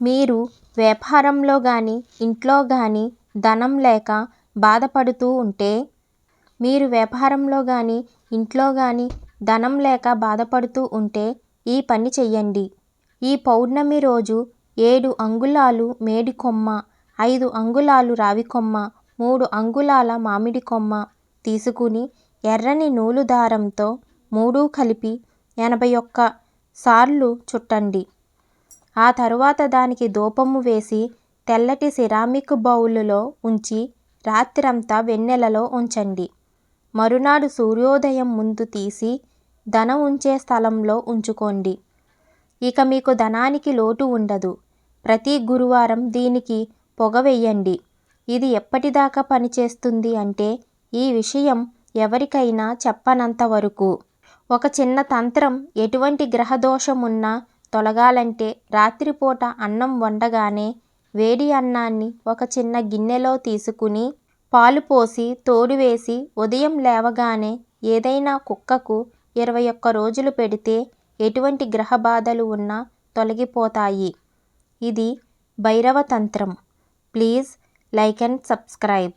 మీరు వ్యాపారంలో కానీ ఇంట్లో కానీ ధనం లేక బాధపడుతూ ఉంటే మీరు వ్యాపారంలో కానీ ఇంట్లో కానీ ధనం లేక బాధపడుతూ ఉంటే ఈ పని చెయ్యండి. ఈ పౌర్ణమి రోజు ఏడు అంగుళాలు మేడి కొమ్మ ఐదు అంగుళాలు రావి కొమ్మ మూడు అంగుళాల మామిడి కొమ్మ తీసుకుని ఎర్రని నూలు దారంతో మూడు కలిపి ఎనభై ఒక్క సార్లు చుట్టండి. ఆ తరువాత దానికి ధూపము వేసి తెల్లటి సిరామిక్ బౌలులో ఉంచి రాత్రంతా వెన్నెలలో ఉంచండి. మరునాడు సూర్యోదయం ముందు తీసి ధనం ఉంచే స్థలంలో ఉంచుకోండి. ఇక మీకు ధనానికి లోటు ఉండదు. ప్రతి గురువారం దీనికి పొగ వెయ్యండి ఇది ఎప్పటిదాకా పనిచేస్తుంది అంటే ఈ విషయం ఎవరికైనా చెప్పనంత వరకు. ఒక చిన్న తంత్రం ఎటువంటి గ్రహదోషమున్నా తొలగాలంటే రాత్రిపూట అన్నం వండగానే వేడి అన్నాన్ని ఒక చిన్న గిన్నెలో తీసుకుని పాలు పోసి తోడు వేసి ఉదయం లేవగానే ఏదైనా కుక్కకు ఇరవై ఒక్క రోజులు పెడితే ఎటువంటి గ్రహ బాధలు ఉన్నా తొలగిపోతాయి. ఇది భైరవ తంత్రం. Please like and subscribe.